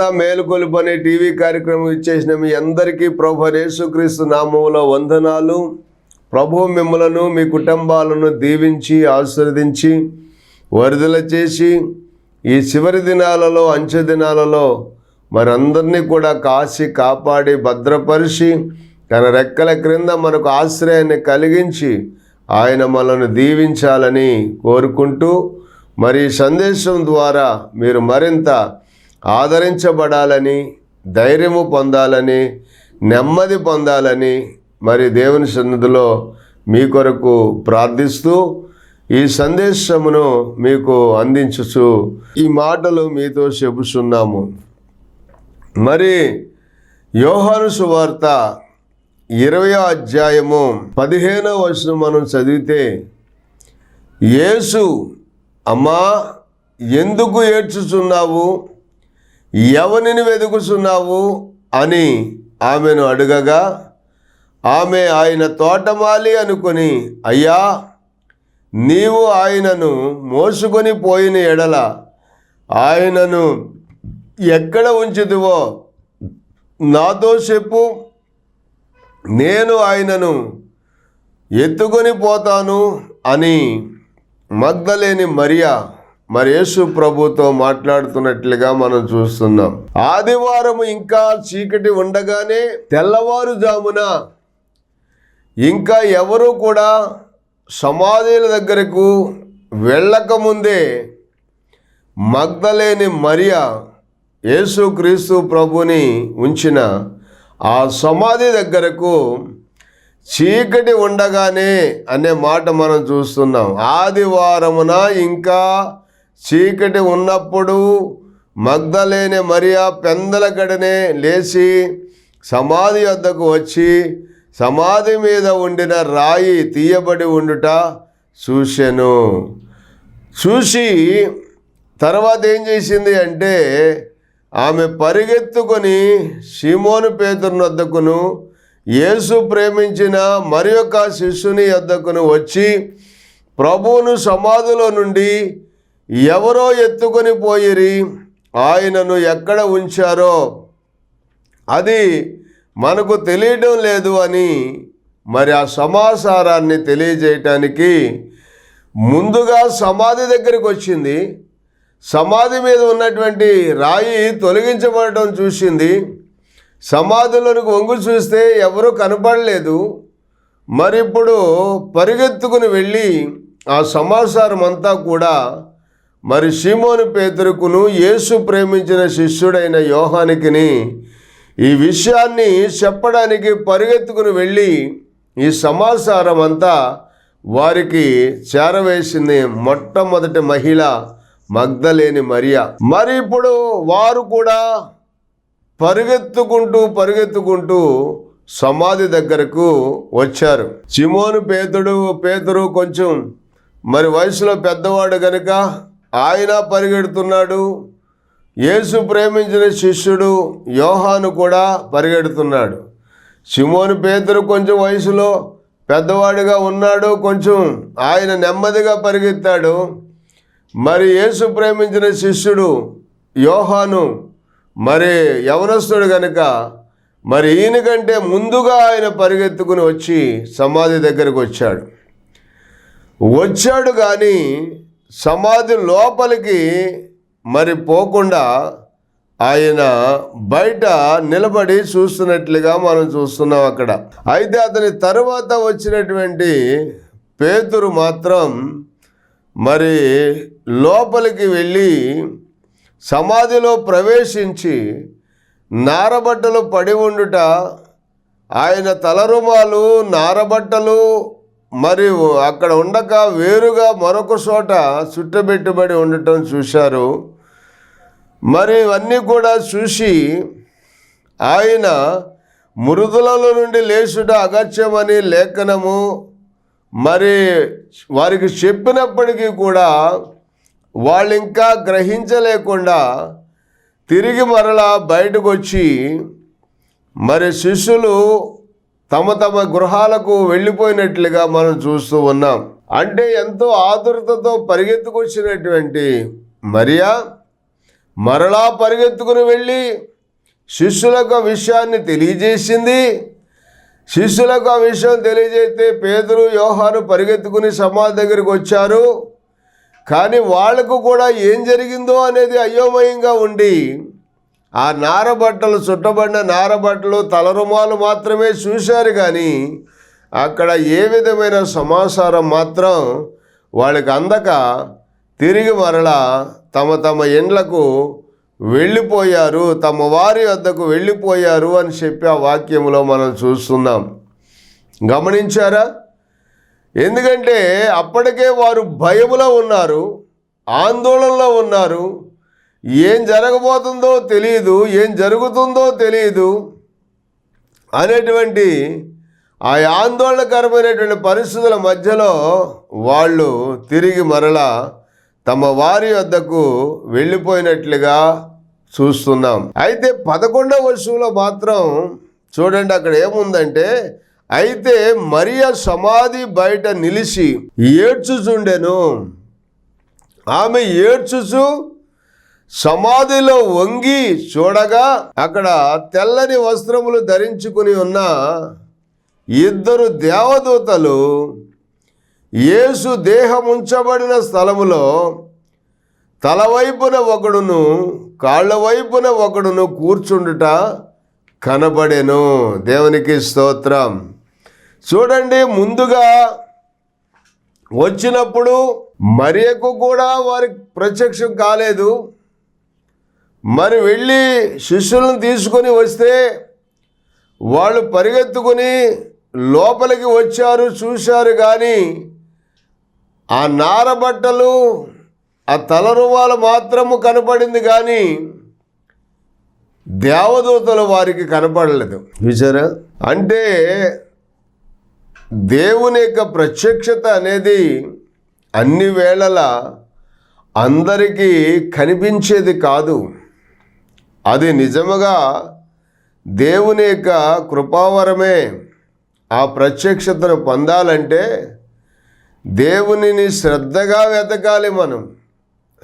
మరణత మేలుకొలుపనే TV కార్యక్రమం ఇచ్చేసిన మీ అందరికీ ప్రభు యేసుక్రీస్తు నామంలో వందనాలు. ప్రభు మిమ్మలను మీ కుటుంబాలను దీవించి ఆశీర్వదించి వరదల చేసి ఈ చివరి దినాలలో అంచె దినాలలో మరందరినీ కూడా కాసి కాపాడి భద్రపరిచి తన రెక్కల క్రింద మనకు ఆశ్రయాన్ని కలిగించి ఆయన మనల్ని దీవించాలని కోరుకుంటూ మరి సందేశం ద్వారా మీరు మరింత ఆదరించబడాలని ధైర్యము పొందాలని నెమ్మది పొందాలని మరి దేవుని సన్నిధిలో మీ కొరకు ప్రార్థిస్తూ ఈ సందేశమును మీకు అందించుచు ఈ మాటలు మీతో చెబుతున్నాము మరి యోహాను సువార్త ఇరవయో అధ్యాయము పదిహేనో వచనం మనం చదివితే యేసు అమ్మా ఎందుకు ఏడ్చుచున్నావు? ఎవరిని వెతుకుచున్నావు అని ఆమెను అడగగా ఆమె ఆయన తోటమాలి అనుకుని అయ్యా నీవు ఆయనను మోసుకొని పోయిన ఎడల ఆయనను ఎక్కడ ఉంచుదువో నాతో చెప్పు. నేను ఆయనను ఎత్తుకొని పోతాను అని మగ్ధలేని మరియా మరి యేసు ప్రభుతో మాట్లాడుతున్నట్లుగా మనం చూస్తున్నాం. ఆదివారం ఇంకా చీకటి ఉండగానే తెల్లవారుజామున ఇంకా ఎవరు కూడా సమాధుల దగ్గరకు వెళ్ళకముందే మగ్ధలేని మరియా యేసుక్రీస్తు ప్రభుని ఉంచిన ఆ సమాధి దగ్గరకు చీకటి ఉండగానే అనే మాట మనం చూస్తున్నాం. ఆదివారమున ఇంకా చీకటి ఉన్నప్పుడు మగ్ధలేని మరియా పెందల గడనే లేచి సమాధి వద్దకు వచ్చి సమాధి మీద ఉండిన రాయి తీయబడి ఉండుట చూశాను. చూసి తర్వాత ఏం చేసింది అంటే ఆమె పరిగెత్తుకొని షిమోను పేతురుని వద్దకును యేసు ప్రేమించిన మరి యొక్క శిష్యుని వద్దకును వచ్చి ప్రభువును సమాధిలో నుండి ఎవరో ఎత్తుకొని పోయిరి ఆయనను ఎక్కడ ఉంచారో అది మనకు తెలియడం లేదు అని మరి ఆ సమాచారాన్ని తెలియజేయటానికి ముందుగా సమాధి దగ్గరికి వచ్చింది. సమాధి మీద ఉన్నటువంటి రాయి తొలగించబడటం చూసింది. సమాధిలోనికి వంగు చూస్తే ఎవరూ కనపడలేదు. మరి ఇప్పుడు పరిగెత్తుకుని వెళ్ళి ఆ సమాచారం అంతా కూడా మరి షిమోను పేతురుకును యేసు ప్రేమించిన శిష్యుడైన యోహానికిని ఈ విషయాన్ని చెప్పడానికి పరిగెత్తుకుని వెళ్ళి ఈ సమాచారం అంతా వారికి చేరవేసింది మొట్టమొదటి మహిళ మగ్ధలేని మరియా. మరి ఇప్పుడు వారు కూడా పరిగెత్తుకుంటూ పరిగెత్తుకుంటూ సమాధి దగ్గరకు వచ్చారు. చిమోను పేతుడు పేతురు కొంచెం మరి వయసులో పెద్దవాడు కనుక ఆయన పరిగెడుతున్నాడు. యేసు ప్రేమించిన శిష్యుడు యోహాను కూడా పరిగెడుతున్నాడు. సిమోను పేతురు కొంచెం వయసులో పెద్దవాడిగా ఉన్నాడు. కొంచెం ఆయన నెమ్మదిగా పరిగెత్తాడు. మరి యేసు ప్రేమించిన శిష్యుడు యోహాను మరి యవనస్తుడు కనుక మరి ఈయన కంటే ముందుగా ఆయన పరిగెత్తుకుని వచ్చి సమాధి దగ్గరకు వచ్చాడు. వచ్చాడు కానీ సమాధి లోపలికి మరి పోకుండా ఆయన బయట నిలబడి చూస్తున్నట్లుగా మనం చూస్తున్నాం అక్కడ. అయితే అతని తరువాత వచ్చినటువంటి పేతురు మాత్రం మరి లోపలికి వెళ్ళి సమాధిలో ప్రవేశించి నారబట్టలు పడి ఉండుట ఆయన తలరుమాలు నారబట్టలు మరియు అక్కడ ఉండక వేరుగా మరొక చోట చుట్టబెట్టుబడి ఉండటం చూశారు. మరి ఇవన్నీ కూడా చూసి ఆయన మృదులలో నుండి లేచుట అగత్యమని లేఖనము మరి వారికి చెప్పినప్పటికీ కూడా వాళ్ళు ఇంకా గ్రహించలేకుండా తిరిగి మరలా బయటకు వచ్చి మరి శిష్యులు తమ తమ గృహాలకు వెళ్ళిపోయినట్లుగా మనం చూస్తూ ఉన్నాం. అంటే ఎంతో ఆతురతతో పరిగెత్తుకొచ్చినటువంటి మరియా మరలా పరిగెత్తుకుని వెళ్ళి శిష్యులకు ఆ విషయాన్ని తెలియజేసింది. శిష్యులకు ఆ విషయం తెలియజేస్తే పేదరు యోహాను పరిగెత్తుకుని సమాధి దగ్గరికి వచ్చారు. కానీ వాళ్ళకు కూడా ఏం జరిగిందో అనేది అయోమయంగా ఉండి ఆ నారబట్టలు చుట్టబడిన నారబట్టలు తలరుమాలు మాత్రమే చూశారు కానీ అక్కడ ఏ విధమైన సమాచారం మాత్రం వాళ్ళకి అందక తిరిగి మరలా తమ తమ ఇండ్లకు వెళ్ళిపోయారు తమ వారి వద్దకు వెళ్ళిపోయారు అని చెప్పి ఆ వాక్యంలో మనం చూస్తున్నాం. గమనించారా? ఎందుకంటే అప్పటికే వారు భయములో ఉన్నారు ఆందోళనలో ఉన్నారు ఏం జరగబోతుందో తెలియదు ఏం జరుగుతుందో తెలియదు అనేటువంటి ఆ ఆందోళనకరమైనటువంటి పరిస్థితుల మధ్యలో వాళ్ళు తిరిగి మరలా తమ వారి వద్దకు వెళ్ళిపోయినట్లుగా చూస్తున్నాం. అయితే పదకొండవ వర్షంలో మాత్రం చూడండి అక్కడ ఏముందంటే అయితే మరియ సమాధి బయట నిలిచి ఏడ్చుచుండెను. ఆమె ఏడ్చుచు సమాధిలో వంగి చూడగా అక్కడ తెల్లని వస్త్రములు ధరించుకుని ఉన్న ఇద్దరు దేవదూతలు యేసు దేహం ఉంచబడిన స్థలములో తలవైపున ఒకడును కాళ్ళ వైపున ఒకడును కూర్చుండుట కనబడెను. దేవునికి స్తోత్రం. చూడండి ముందుగా వచ్చినప్పుడు మరియకు కూడా వారికి ప్రత్యక్షం కాలేదు. మరి వెళ్ళి శిష్యులను తీసుకొని వస్తే వాళ్ళు పరిగెత్తుకుని లోపలికి వచ్చారు చూశారు కానీ ఆ నారబట్టలు ఆ తలరువాలు మాత్రము కనపడింది కానీ దేవదూతలు వారికి కనపడలేదు. చూసారా అంటే దేవుని యొక్క ప్రత్యక్షత అనేది అన్ని వేళల అందరికీ కనిపించేది కాదు. అది నిజముగా దేవుని యొక్క కృపావరమే. ఆ ప్రత్యక్షతను పొందాలంటే దేవునిని శ్రద్ధగా వెతకాలి మనం.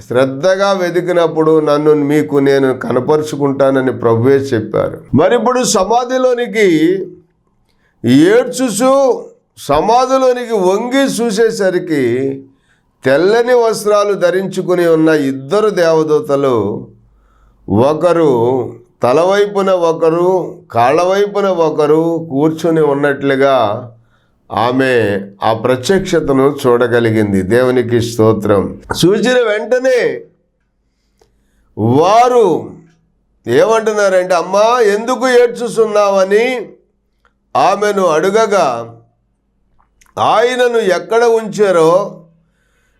శ్రద్ధగా వెతికినప్పుడు నన్ను మీకు నేను కనపరుచుకుంటానని ప్రభువే చెప్పారు. మరి ఇప్పుడు సమాధిలోనికి ఏడ్చుచు సమాధిలోనికి వంగి చూసేసరికి తెల్లని వస్త్రాలు ధరించుకుని ఉన్న ఇద్దరు దేవదూతలు ఒకరు తలవైపున ఒకరు కాళ్ళ వైపున ఒకరు కూర్చుని ఉన్నట్లుగా ఆమె ఆ ప్రత్యక్షతను చూడగలిగింది. దేవునికి స్తోత్రం. చూసిన వెంటనే వారు ఏమంటున్నారంటే అమ్మా ఎందుకు ఏడ్చుస్తున్నావని ఆమెను అడుగగా ఆయనను ఎక్కడ ఉంచారో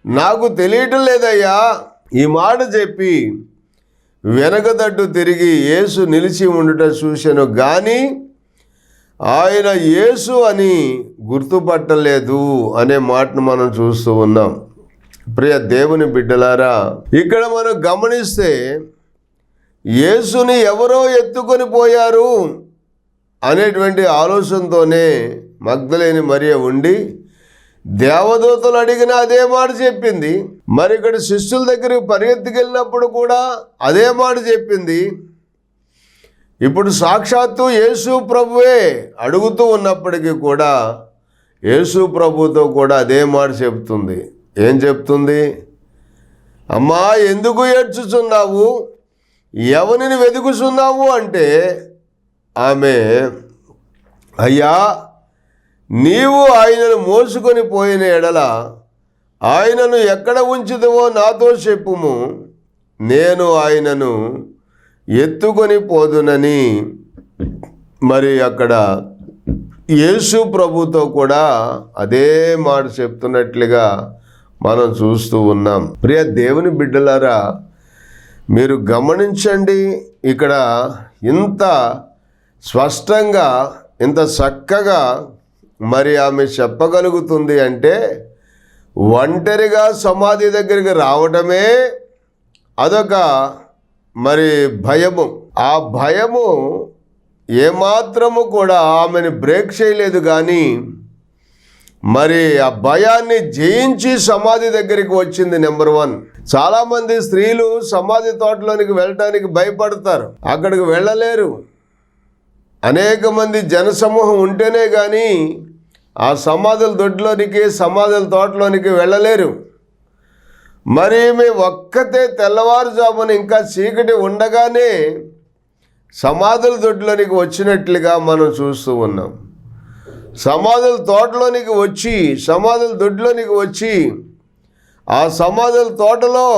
నాకు తెలియటం లేదయ్యా. ఈ మాట చెప్పి వెనకదడ్డు తిరిగి యేసు నిలిచి ఉండుట చూశాను కానీ ఆయన యేసు అని గుర్తుపట్టలేదు అనే మాటను మనం చూస్తూ ఉన్నాం. ప్రియ దేవుని బిడ్డలారా ఇక్కడ మనం గమనిస్తే యేసుని ఎవరో ఎత్తుకొని పోయారు అనేటువంటి ఆలోచనతోనే మగ్ధలేని మరియ ఉండి దేవదూతలు అడిగిన అదే మాట చెప్పింది. మరి ఇక్కడ శిష్యుల దగ్గరికి పరిగెత్తుకెళ్ళినప్పుడు కూడా అదే మాట చెప్పింది. ఇప్పుడు సాక్షాత్తు యేసు ప్రభువే అడుగుతూ ఉన్నప్పటికీ కూడా యేసు ప్రభుతో కూడా అదే మాట చెప్తుంది. ఏం చెప్తుంది? అమ్మా ఎందుకు ఏడ్చుచున్నావు? ఎవరిని వెతుకుచున్నావు అంటే ఆమె అయ్యా నీవు ఆయనను మోసుకొని పోయిన ఎడల ఆయనను ఎక్కడ ఉంచుదవో నాతో చెప్పుము. నేను ఆయనను ఎత్తుకొని పోదునని మరి అక్కడ యేసు ప్రభుతో కూడా అదే మాట చెప్తున్నట్లుగా మనం చూస్తూ ఉన్నాం. ప్రియ దేవుని బిడ్డలారా మీరు గమనించండి ఇక్కడ ఇంత స్పష్టంగా ఇంత చక్కగా మరి ఆమె చెప్పగలుగుతుంది అంటే ఒంటరిగా సమాధి దగ్గరికి రావటమే అదొక మరి భయము. ఆ భయము ఏమాత్రము కూడా ఆమెను బ్రేక్ చేయలేదు కానీ మరి ఆ భయాన్ని జయించి సమాధి దగ్గరికి వచ్చింది నెంబర్ వన్. చాలామంది స్త్రీలు సమాధి తోటలోనికి వెళ్ళటానికి భయపడతారు. అక్కడికి వెళ్ళలేరు. అనేక మంది జనసమూహం ఉంటేనే కానీ ఆ సమాధుల దొడ్లోనికి సమాధుల తోటలోనికి వెళ్ళలేరు. మరి మేము ఒక్కతే తెల్లవారుజామున ఇంకా చీకటి ఉండగానే సమాధుల దొడ్లోనికి వచ్చినట్లుగా మనం చూస్తూ ఉన్నాం. సమాధుల తోటలోనికి వచ్చి సమాధుల దొడ్లోనికి వచ్చి ఆ సమాధుల తోటలో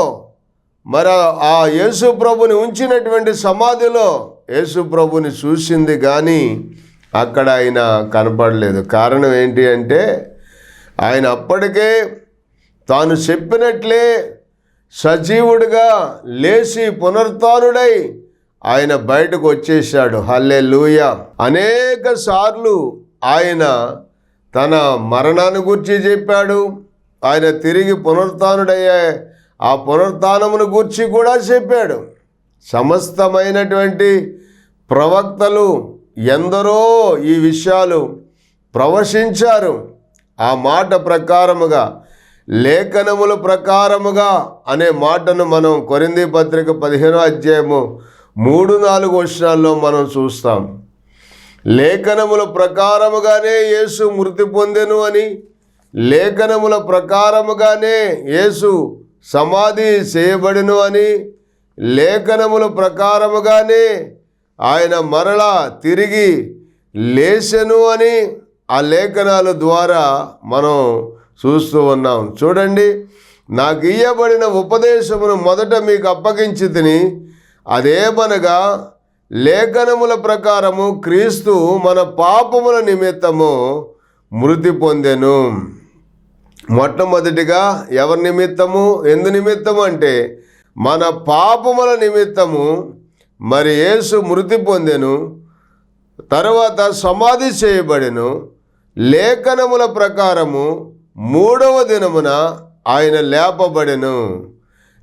మరి ఆ యేసు ప్రభుని ఉంచినటువంటి సమాధిలో యేసుప్రభుని చూసింది కానీ అక్కడ ఆయన కనపడలేదు. కారణం ఏంటి అంటే ఆయన అప్పటికే తాను చెప్పినట్లే సజీవుడిగా లేచి పునరుత్నుడై ఆయన బయటకు వచ్చేసాడు హల్లే లూయ అనేక సార్లు ఆయన తన మరణాన్ని గురించి చెప్పాడు. ఆయన తిరిగి పునరుత్నుడయ్యే ఆ పునరుత్నమును గురించి కూడా చెప్పాడు. సమస్తమైనటువంటి ప్రవక్తలు ఎందరో ఈ విషయాలు ప్రవశించారు. ఆ మాట ప్రకారముగా లేఖనముల ప్రకారముగా అనే మాటను మనం కొరింది పత్రిక పదిహేనో అధ్యాయము మూడు నాలుగు వర్షాల్లో మనం చూస్తాం. లేఖనముల ప్రకారముగానే యేసు మృతి పొందెను అని లేఖనముల ప్రకారముగానే యేసు సమాధి చేయబడిను అని లేఖనముల ప్రకారముగానే ఆయన మరలా తిరిగి లేచెను అని ఆ లేఖనాల ద్వారా మనం చూస్తూ ఉన్నాం. చూడండి నాకు ఇయ్యబడిన ఉపదేశమును మొదట మీకు అప్పగించి తిని అదేమనగా లేఖనముల ప్రకారము క్రీస్తు మన పాపముల నిమిత్తము మృతి పొందెను. మొట్టమొదటిగా ఎవరి నిమిత్తము? ఎందు నిమిత్తము అంటే మన పాపముల నిమిత్తము మరి యేసు మృతి పొందెను తర్వాత సమాధి చేయబడెను. లేఖనముల ప్రకారము మూడవ దినమున ఆయన లేపబడెను.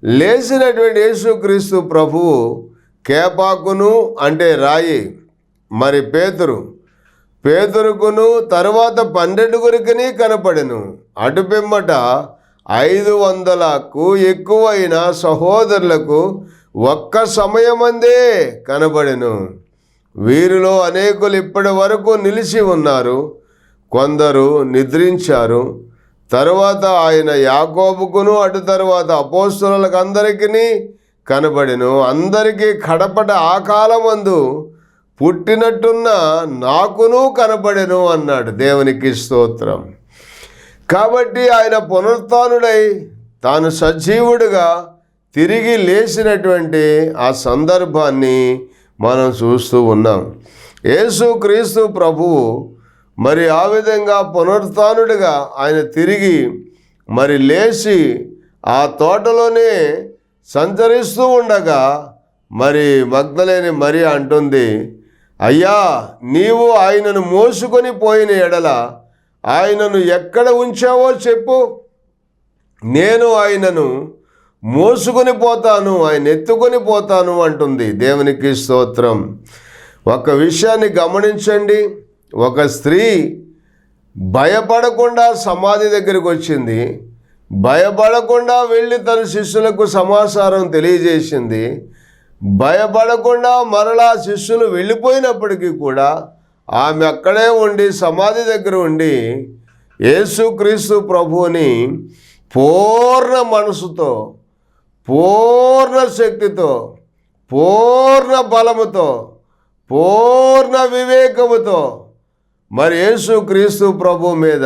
లేచినటువంటి యేసుక్రీస్తు ప్రభువు కేపాకును అంటే రాయి మరి పేతురు. పేతురుకును తర్వాత పన్నెండుగురికిని కనపడెను. అటు పిమ్మట ఐదు వందలకు ఎక్కువైన సహోదరులకు ఒక్క సమయమందే కనబడెను. వీరిలో అనేకులు ఇప్పటి వరకు నిలిచి ఉన్నారు. కొందరు నిద్రించారు. తరువాత ఆయన యాకోబుకును అటు తరువాత అపోస్తులకు అందరికీ కనబడెను. అందరికీ కడపట ఆ కాలమందు పుట్టినట్టున్న నాకును కనబడెను అన్నాడు దేవునికి స్తోత్రం. కాబట్టి ఆయన పునరుత్డై తాను సజీవుడిగా తిరిగి లేచినటువంటి ఆ సందర్భాన్ని మనం చూస్తూ ఉన్నాం. యేసు క్రీస్తు ప్రభువు మరి ఆ విధంగా పునరుత్డుగా ఆయన తిరిగి మరి లేచి ఆ తోటలోనే సంచరిస్తూ ఉండగా మరి మగ్ధలేని మరి అంటుంది అయ్యా నీవు ఆయనను మోసుకొని పోయిన ఎడల ఆయనను ఎక్కడ ఉంచావో చెప్పు. నేను ఆయనను మోసుకొని పోతాను ఆయన ఎత్తుకొని పోతాను అంటుంది దేవునికి స్తోత్రం. ఒక విషయాన్ని గమనించండి. ఒక స్త్రీ భయపడకుండా సమాధి దగ్గరికి వచ్చింది. భయపడకుండా వెళ్ళి తన శిష్యులకు సమాచారం తెలియజేసింది. భయపడకుండా మరలా శిష్యులు వెళ్ళిపోయినప్పటికీ కూడా ఆమె అక్కడే ఉండి సమాధి దగ్గర ఉండి యేసుక్రీస్తు ప్రభువుని పూర్ణ మనసుతో పూర్ణ శక్తితో పూర్ణ బలముతో పూర్ణ వివేకముతో మరి యేసుక్రీస్తు ప్రభు మీద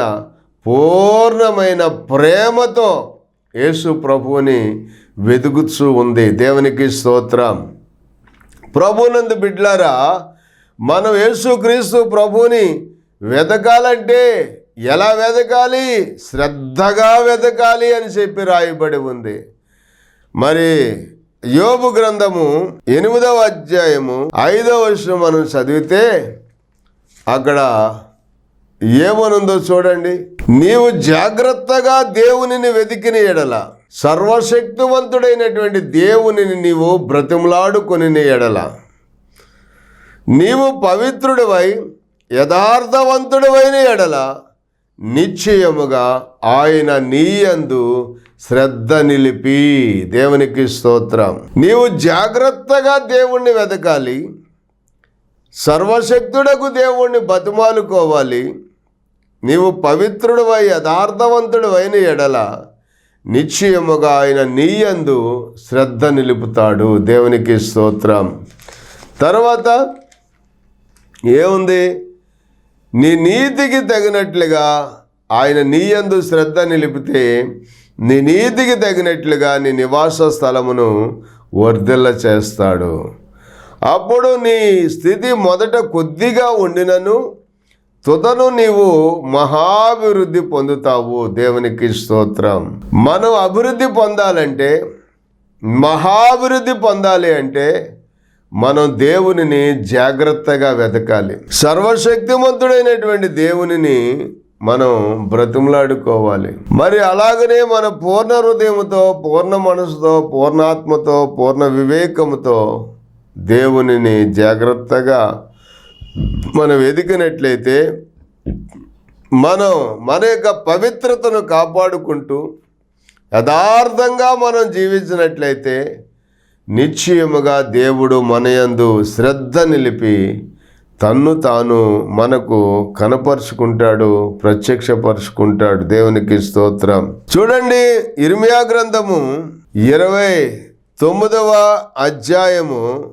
పూర్ణమైన ప్రేమతో యేసు ప్రభువుని వెతుకుతూ ఉంది. దేవునికి స్తోత్రం. ప్రభునందు బిడ్లారా మనం యేసుక్రీస్తు ప్రభుని వెతకాలంటే ఎలా వెతకాలి శ్రద్ధగా వెతకాలి అని చెప్పి రాయబడి ఉంది. మరి యోబు గ్రంథము ఎనిమిదవ అధ్యాయము ఐదవ వర్షం మనం చదివితే అక్కడ ఏమనుందో చూడండి. నీవు జాగ్రత్తగా దేవునిని వెతికిన ఎడల సర్వశక్తివంతుడైనటువంటి దేవునిని నీవు బ్రతిమలాడుకొని ఎడల. నీవు పవిత్రుడివై యథార్థవంతుడివైన ఎడల నిశ్చయముగా ఆయన నీయందు శ్రద్ధ నిలిపి. దేవునికి స్తోత్రం. నీవు జాగ్రత్తగా దేవుణ్ణి వెతకాలి సర్వశక్తుడకు దేవుణ్ణి బతిమాలుకోవాలి. నీవు పవిత్రుడువై యథార్థవంతుడువైన ఎడల నిశ్చయముగా ఆయన నీయందు శ్రద్ధ నిలుపుతాడు. దేవునికి స్తోత్రం. తర్వాత ఏముంది? నీ నీతికి తగినట్లుగా ఆయన నీయందు శ్రద్ధ నిలిపితే నీ నీతికి తగినట్లుగా నీ నివాస స్థలమును వర్ధిల్ల చేస్తాడు. అప్పుడు నీ స్థితి మొదట కొద్దిగా ఉండినను తుదను నీవు మహాభివృద్ధి పొందుతావు. దేవునికి స్తోత్రం. మనం అభివృద్ధి పొందాలంటే మహాభివృద్ధి పొందాలి అంటే మనం దేవునిని జాగ్రత్తగా వెతకాలి. సర్వశక్తిమంతుడైనటువంటి దేవునిని మనం బ్రతిమలాడుకోవాలి. మరి అలాగనే మన పూర్ణ హృదయముతో పూర్ణ మనసుతో పూర్ణాత్మతో పూర్ణ వివేకముతో దేవునిని జాగ్రత్తగా మనం వెతికినట్లయితే మనం మన యొక్క పవిత్రతను కాపాడుకుంటూ యథార్థంగా మనం జీవించినట్లయితే నిశ్చయముగా దేవుడు మనయందు శ్రద్ధ నిలిపి తన్ను తాను మనకు కనపరుచుకుంటాడు ప్రత్యక్షపరుచుకుంటాడు. దేవునికి స్తోత్రం. చూడండి ఇర్మియా గ్రంథము ఇరవై తొమ్మిదవ అధ్యాయము.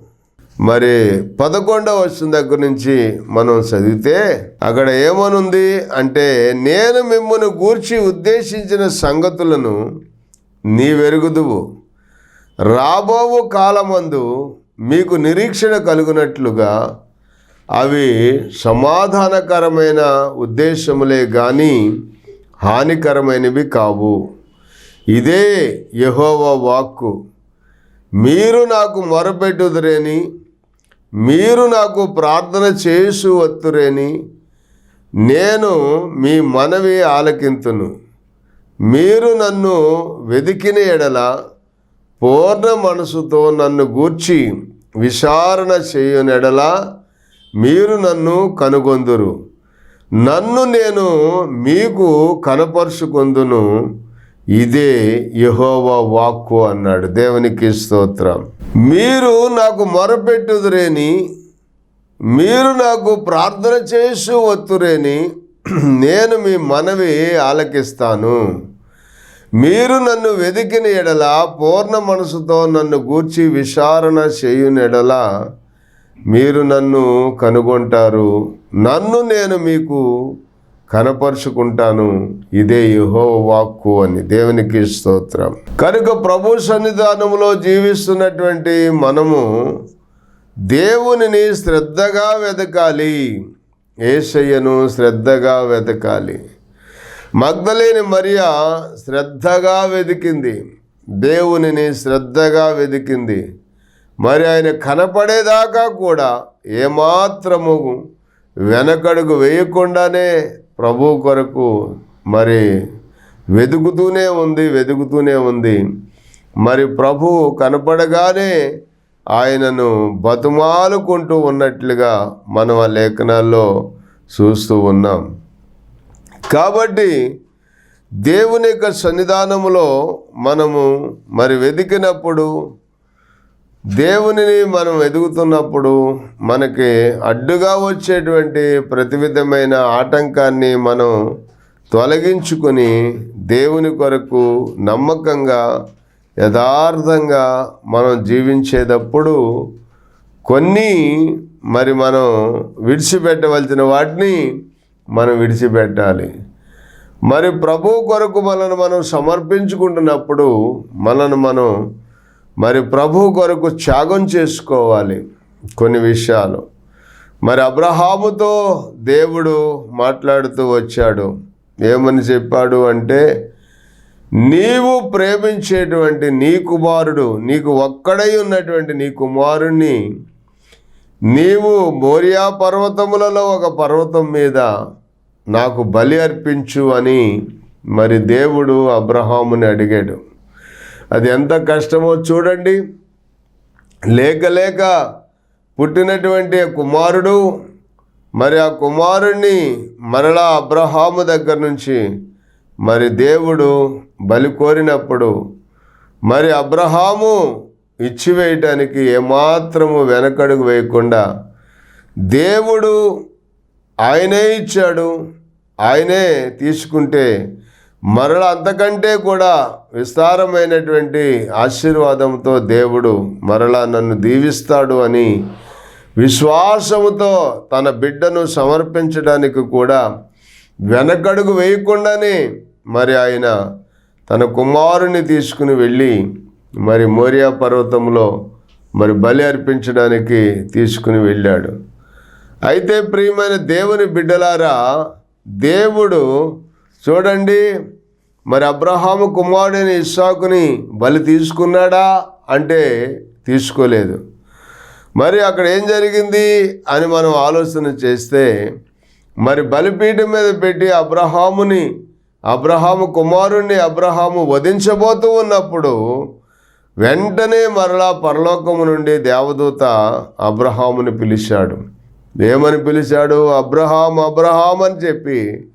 మరి పదకొండవ వచ్చిన దగ్గర నుంచి మనం చదివితే అక్కడ ఏమనుంది అంటే నేను మిమ్మల్ని గూర్చి ఉద్దేశించిన సంగతులను నీ వెరుగుదువు రాబోవు కాలమందు మీకు నిరీక్షణ కలుగునట్లుగా అవి సమాధానకరమైన ఉద్దేశములే కానీ హానికరమైనవి కావు. ఇదే యహోవ వాక్కు. మీరు నాకు మొరపెట్టుదురేని మీరు నాకు ప్రార్థన చేసు వత్తురేని నేను మీ మనవి ఆలకింతును. మీరు నన్ను వెదికిన ఎడల పూర్ణ మనసుతో నన్ను గూర్చి విచారణ చేయనెడల మీరు నన్ను కనుగొందురు. నన్ను నేను మీకు కనపరుచుకొందును. ఇదే యహోవా వాక్కు అన్నాడు. దేవునికి స్తోత్రం. మీరు నాకు మొరపెట్టుదురేని మీరు నాకు ప్రార్థన చేసి వత్తురేని నేను మీ మనవి ఆలకిస్తాను. మీరు నన్ను వెదికిన ఎడల పూర్ణ మనసుతో నన్ను గూర్చి విచారణ చేయుని ఎడల మీరు నన్ను కనుగొంటారు. నన్ను నేను మీకు కనపరుచుకుంటాను. ఇదే యహో వాక్కు అని దేవునికి స్తోత్రం. కనుక ప్రభు సన్నిధానంలో జీవిస్తున్నటువంటి మనము దేవునిని శ్రద్ధగా వెతకాలి ఏసయ్యను శ్రద్ధగా వెతకాలి మగ్ధలేని మరియా శ్రద్ధగా వెతికింది దేవునిని శ్రద్ధగా వెతికింది మరి ఆయన కనపడేదాకా కూడా ఏమాత్రము వెనకడుగు వేయకుండానే ప్రభు కొరకు మరి వెతుకుతూనే ఉంది వెతుకుతూనే ఉంది. మరి ప్రభు కనపడగానే ఆయనను బతుమాలుకుంటూ ఉన్నట్లుగా మనం ఆ లేఖనాల్లో చూస్తూ ఉన్నాం. కాబట్టి దేవుని యొక్క సన్నిధానములో మనము మరి వెతికినప్పుడు దేవునిని మనం ఎదుగుతున్నప్పుడు మనకి అడ్డుగా వచ్చేటువంటి ప్రతి విధమైన ఆటంకాన్ని మనం తొలగించుకొని దేవుని కొరకు నమ్మకంగా యథార్థంగా మనం జీవించేటప్పుడు కొన్ని మరి మనం విడిచిపెట్టవలసిన వాటిని మనం విడిచిపెట్టాలి. మరి ప్రభు కొరకు మనను మనం సమర్పించుకుంటున్నప్పుడు మనను మనం మరి ప్రభు కొరకు త్యాగం చేసుకోవాలి కొన్ని విషయాలు. మరి అబ్రహాముతో దేవుడు మాట్లాడుతూ వచ్చాడు. ఏమని చెప్పాడు అంటే నీవు ప్రేమించేటువంటి నీ కుమారుడు నీకు ఒక్కడై ఉన్నటువంటి నీ కుమారుణ్ణి నీవు మోరియా పర్వతములలో ఒక పర్వతం మీద నాకు బలి అర్పించు అని మరి దేవుడు అబ్రహాముని అడిగాడు. అది ఎంత కష్టమో చూడండి. లేక లేక పుట్టినటువంటి కుమారుడు మరి ఆ కుమారుణ్ణి మరలా అబ్రహాము దగ్గర నుంచి మరి దేవుడు బలి కోరినప్పుడు మరి అబ్రహాము ఇచ్చివేయటానికి ఏమాత్రము వెనకడుగు వేయకుండా దేవుడు ఆయనే ఇచ్చాడు ఆయనే తీసుకుంటే మరల అంతకంటే కూడా విస్తారమైనటువంటి ఆశీర్వాదంతో దేవుడు మరలా నన్ను దీవిస్తాడు అని విశ్వాసముతో తన బిడ్డను సమర్పించడానికి కూడా వెనకడుగు వేయకుండానే మరి ఆయన తన కుమారుని తీసుకుని వెళ్ళి మరి మోరియా పర్వతంలో మరి బలి అర్పించడానికి తీసుకుని వెళ్ళాడు. అయితే ప్రియమైన దేవుని బిడ్డలారా దేవుడు చూడండి మరి అబ్రహాము కుమారుడైన ఇస్సాకుని బలి తీసుకున్నాడా అంటే తీసుకోలేదు. మరి అక్కడ ఏం జరిగింది అని మనం ఆలోచన చేస్తే మరి బలిపీఠం మీద పెట్టి అబ్రహాముని అబ్రహాము కుమారుణ్ణి అబ్రహాము వధించబోతూ ఉన్నప్పుడు వెంటనే మరలా పరలోకము నుండి దేవదూత అబ్రహాముని పిలిచాడు. ఏమని పిలిచాడు? అబ్రహాం అబ్రహాం అని చెప్పి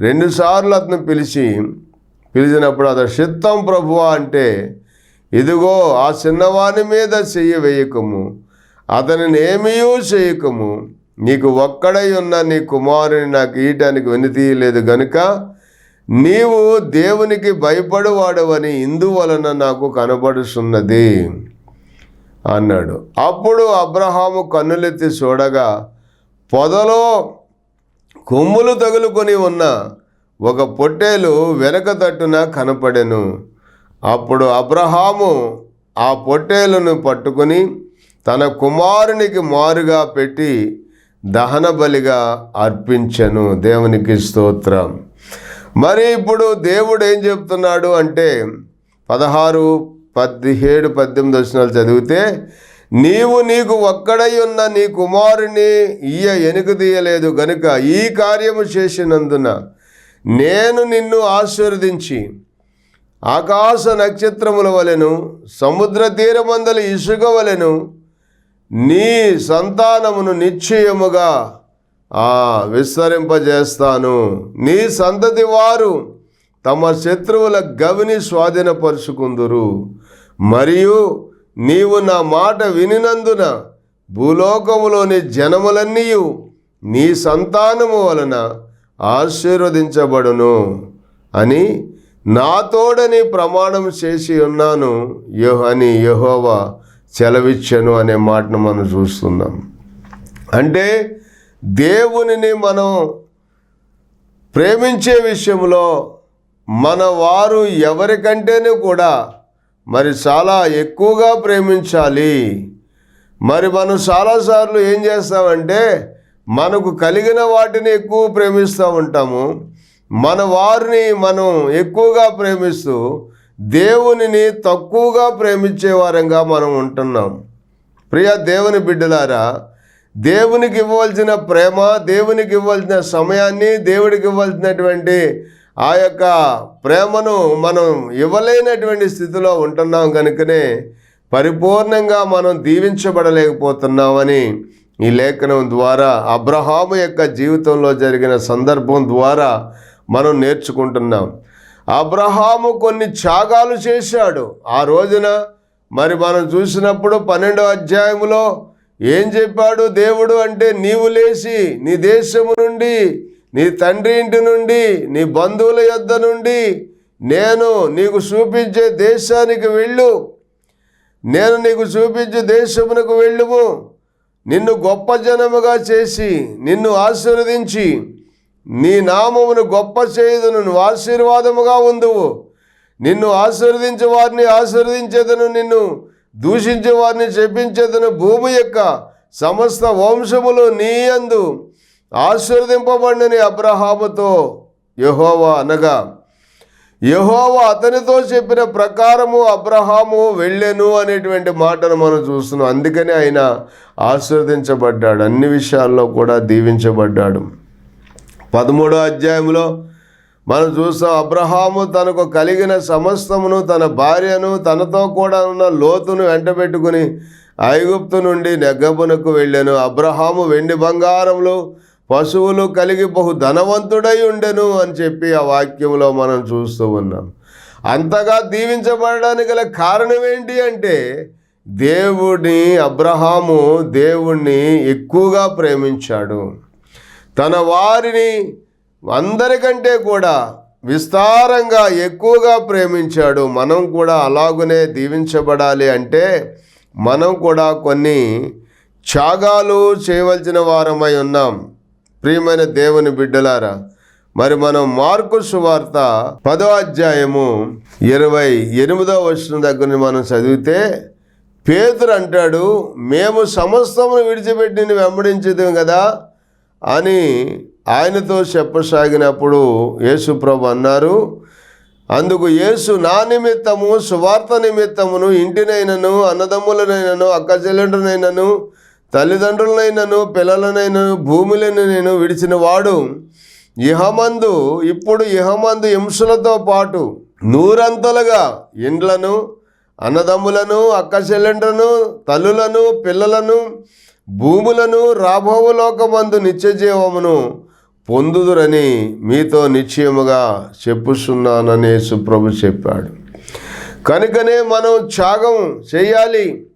రెండుసార్లు అతను పిలిచి పిలిచినప్పుడు అతను చిత్తం ప్రభువా అంటే ఇదిగో ఆ చిన్నవాని మీద చెయ్యి వేయకము. అతనిని ఏమీ చేయకము. నీకు ఒక్కడై ఉన్న నీ కుమారుని నాకు ఈయటానికి వెనుతీయలేదు గనుక నీవు దేవునికి భయపడువాడవని ఇందువలన నాకు కనబడుతున్నది అన్నాడు. అప్పుడు అబ్రహాము కన్నులెత్తి చూడగా పొదలో కొమ్ములు తగులుకొని ఉన్న ఒక పొట్టేలు వెనక తట్టున కనపడెను. అప్పుడు అబ్రహాము ఆ పొట్టేలును పట్టుకొని తన కుమారునికి మారుగా పెట్టి దహన బలిగా అర్పించను. దేవునికి స్తోత్రం. మరి ఇప్పుడు దేవుడు ఏం చెప్తున్నాడు అంటే పదహారు పదిహేడు పద్దెనిమిది వచనాలు చదివితే నీవు నీకు ఒక్కడై ఉన్న నీ కుమారుని ఈయ వెనుక తీయలేదు గనుక ఈ కార్యము చేసినందున నేను నిన్ను ఆశీర్వదించి ఆకాశ నక్షత్రముల వలెను సముద్ర తీరమందల ఇసుక వలెను నీ సంతానమును నిశ్చయముగా విస్తరింపజేస్తాను నీ సంతతి వారు తమ శత్రువుల గవిని స్వాధీనపరుచుకుందురు. మరియు నీవు నా మాట వినినందున భూలోకములోని జనములన్నీ నీ సంతానము వలన ఆశీర్వదించబడును అని నా తోడని ప్రమాణం చేసి ఉన్నాను. యహో అని యహోవా చెలవిచ్చను అనే మాటను మనం చూస్తున్నాం. అంటే దేవునిని మనం ప్రేమించే విషయంలో మన వారు ఎవరికంటేనే కూడా మరి చాలా ఎక్కువగా ప్రేమించాలి. మరి మనం చాలాసార్లు ఏం చేస్తామంటే మనకు కలిగిన వాటిని ఎక్కువ ప్రేమిస్తూ ఉంటాము. మన వారిని మనం ఎక్కువగా ప్రేమిస్తూ దేవునిని తక్కువగా ప్రేమించే వారంగా మనం ఉంటున్నాం. ప్రియ దేవుని బిడ్డలారా దేవునికి ఇవ్వవలసిన ప్రేమ దేవునికి ఇవ్వాల్సిన సమయాన్ని దేవుడికి ఇవ్వాల్సినటువంటి ఆ యొక్క ప్రేమను మనం ఇవ్వలేనటువంటి స్థితిలో ఉంటున్నాం కనుకనే పరిపూర్ణంగా మనం దీవించబడలేకపోతున్నామని ఈ లేఖనం ద్వారా అబ్రహాము యొక్క జీవితంలో జరిగిన సందర్భం ద్వారా మనం నేర్చుకుంటున్నాం. అబ్రహాము కొన్ని త్యాగాలు చేశాడు. ఆ రోజున మరి మనం చూసినప్పుడు పన్నెండో అధ్యాయములో ఏం చెప్పాడు దేవుడు అంటే నీవు లేచి నీ దేశము నుండి నీ తండ్రి ఇంటి నుండి నీ బంధువుల యొద్ద నుండి నేను నీకు చూపించే దేశానికి వెళ్ళు. నేను నీకు చూపించే దేశమునకు వెళ్ళుము. నిన్ను గొప్ప జనముగా చేసి నిన్ను ఆశీర్వదించి నీ నామమును గొప్ప చేయుదును నువ్వు ఆశీర్వాదముగా ఉందువు. నిన్ను ఆశీర్వదించే వారిని ఆశీర్వదించేదను నిన్ను దూషించే వారిని చెప్పించేదను భూమి యొక్క సమస్త వంశములు నీయందు ఆశీర్వదింపబడినని అబ్రహాముతో యహోవా అనగా యహోవా అతనితో చెప్పిన ప్రకారము అబ్రహాము వెళ్ళెను అనేటువంటి మాటను మనం చూస్తున్నాం. అందుకని ఆయన ఆశీర్వదించబడ్డాడు. అన్ని విషయాల్లో కూడా దీవించబడ్డాడు. పదమూడో అధ్యాయంలో మనం చూస్తాం అబ్రహాము తనకు కలిగిన సమస్తమును తన భార్యను తనతో కూడా ఉన్న లోతును వెంటబెట్టుకుని ఐగుప్తు నుండి నెగ్గబునకు వెళ్ళాను. అబ్రహాము వెండి బంగారములు పశువులు కలిగి బహు ధనవంతుడై ఉండెను అని చెప్పి ఆ వాక్యంలో మనం చూస్తూ ఉన్నాం. అంతగా దీవించబడడానికి గల కారణం ఏంటి అంటే దేవుడిని అబ్రహాము దేవుణ్ణి ఎక్కువగా ప్రేమించాడు. తన వారిని అందరికంటే కూడా విస్తారంగా ఎక్కువగా ప్రేమించాడు. మనం కూడా అలాగునే దీవించబడాలి అంటే మనం కూడా కొన్ని త్యాగాలు చేయవలసిన వారమై ఉన్నాం. ప్రియమైన దేవుని బిడ్డలారా మరి మనం మార్కు సువార్త పదో అధ్యాయము ఇరవై ఎనిమిదో వచ్చిన దగ్గర మనం చదివితే పేతురు అంటాడు మేము సమస్తమును విడిచిపెట్టిని వెంబడించదు కదా అని ఆయనతో చెప్పసాగినప్పుడు యేసుప్రభు అన్నారు అందుకు యేసు నా నిమిత్తము సువార్త నిమిత్తమును ఇంటినైనను అన్నదమ్ములనైనను అక్క చెల్లెండ్రునైనను తల్లిదండ్రులనైనను పిల్లలనైనను భూములను నేను విడిచిన వాడు ఇహమందు ఇప్పుడు ఇహమందు హింసలతో పాటు నూరంతలుగా ఇండ్లను అన్నదమ్ములను అక్క చెల్లెండ్రను తల్లులను పిల్లలను భూములను రాబోవు లోకమందు నిత్యజీవమును పొందుదురని మీతో నిశ్చయముగా చెప్పుస్తున్నానని సుప్రభు చెప్పాడు. కనుకనే మనం త్యాగం చేయాలి.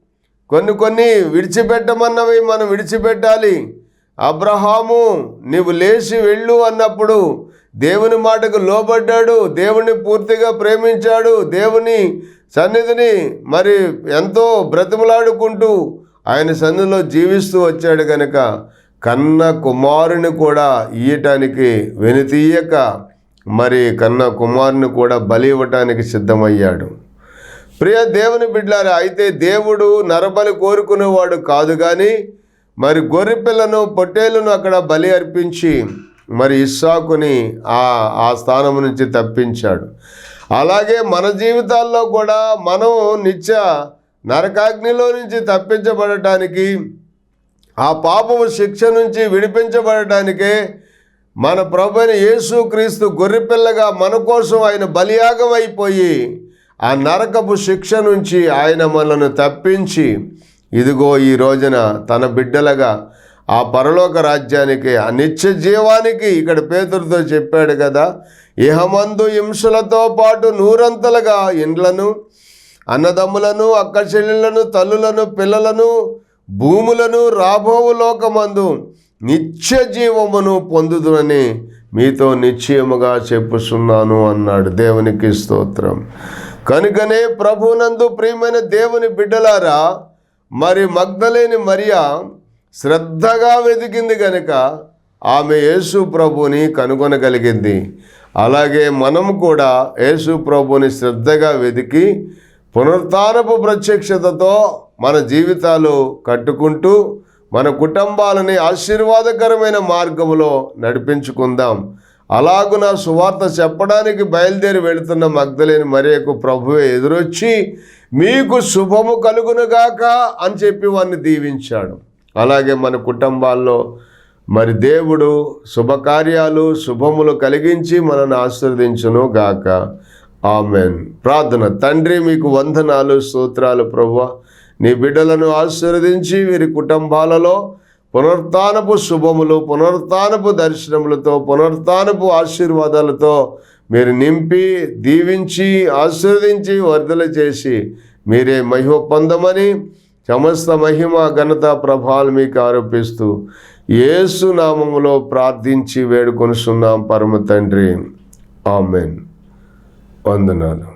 కొన్ని కొన్ని విడిచిపెట్టమన్నవి మనం విడిచిపెట్టాలి. అబ్రహాము నీవు లేచి వెళ్ళు అన్నప్పుడు దేవుని మాటకు లోబడ్డాడు. దేవుని పూర్తిగా ప్రేమించాడు. దేవుని సన్నిధిని మరి ఎంతో బ్రతిమలాడుకుంటూ ఆయన సన్నిధిలో జీవిస్తూ వచ్చాడు కనుక కన్న కుమారుని కూడా ఇయ్యటానికి వెనుతీయక మరి కన్న కుమారుని కూడా బలి ఇవ్వటానికి సిద్ధమయ్యాడు. ప్రియ దేవుని బిడ్డారా అయితే దేవుడు నరబలి కోరుకునేవాడు కాదు కానీ మరి గొర్రెపిల్లను పొట్టేలను అక్కడ బలి అర్పించి మరి ఇస్సాకుని ఆ ఆ స్థానం నుంచి తప్పించాడు. అలాగే మన జీవితాల్లో కూడా మనం నిత్య నరకాగ్నిలో నుంచి తప్పించబడటానికి ఆ పాపము శిక్ష నుంచి విడిపించబడటానికే మన ప్రభుని యేసుక్రీస్తు గొర్రెపిల్లగా మన కోసం ఆయన బలియాగం అయిపోయి ఆ నరకపు శిక్ష నుంచి ఆయన మనను తప్పించి ఇదిగో ఈ రోజున తన బిడ్డలుగా ఆ పరలోక రాజ్యానికి ఆ నిత్య జీవానికి ఇక్కడ పేతురుతో చెప్పాడు కదా ఇహమందు హింసలతో పాటు నూరంతలుగా ఇండ్లను అన్నదమ్ములను అక్క చెల్లెళ్ళను తల్లులను పిల్లలను భూములను రాబోవు లోకమందు నిత్య జీవమును పొందుదునని మీతో నిశ్చయముగా చెప్పుచున్నాను అన్నాడు దేవునికి స్తోత్రం. కనుకనే ప్రభునందు ప్రియమైన దేవుని బిడ్డలారా మరి మగ్ధలేని మరియా శ్రద్ధగా వెతికింది కనుక ఆమె యేసు ప్రభుని కనుగొనగలిగింది. అలాగే మనం కూడా యేసు ప్రభుని శ్రద్ధగా వెతికి పునరుత్నపు ప్రత్యక్షతతో మన జీవితాలు కట్టుకుంటూ మన కుటుంబాలని ఆశీర్వాదకరమైన మార్గములో నడిపించుకుందాం. అలాగున సువార్త చెప్పడానికి బయలుదేరి వెళుతున్న మగ్ధలేని మరియకు ప్రభువే ఎదురొచ్చి మీకు శుభము కలుగునుగాక అని చెప్పి వారిని దీవించాడు. అలాగే మన కుటుంబాల్లో మరి దేవుడు శుభకార్యాలు శుభములు కలిగించి మనల్ని ఆశీర్వదించును గాక ఆమెన్. ప్రార్థన. తండ్రి మీకు వందనాలు స్తోత్రాలు ప్రభు నీ బిడ్డలను ఆశీర్వదించి వీరి కుటుంబాలలో పునరుత్నపు శుభములు పునరుత్నపు దర్శనములతో పునరుత్నపు ఆశీర్వాదాలతో మీరు నింపి దీవించి ఆశీర్వదించి వర్ధల చేసి మీరే మహిమ పొందమని సమస్త మహిమ ఘనత ప్రభావాలు మీకు ఆరోపిస్తూ ఏసునామములో ప్రార్థించి వేడుకొనిస్తున్నాం పరమ తండ్రి. ఆమెన్. వందనాలు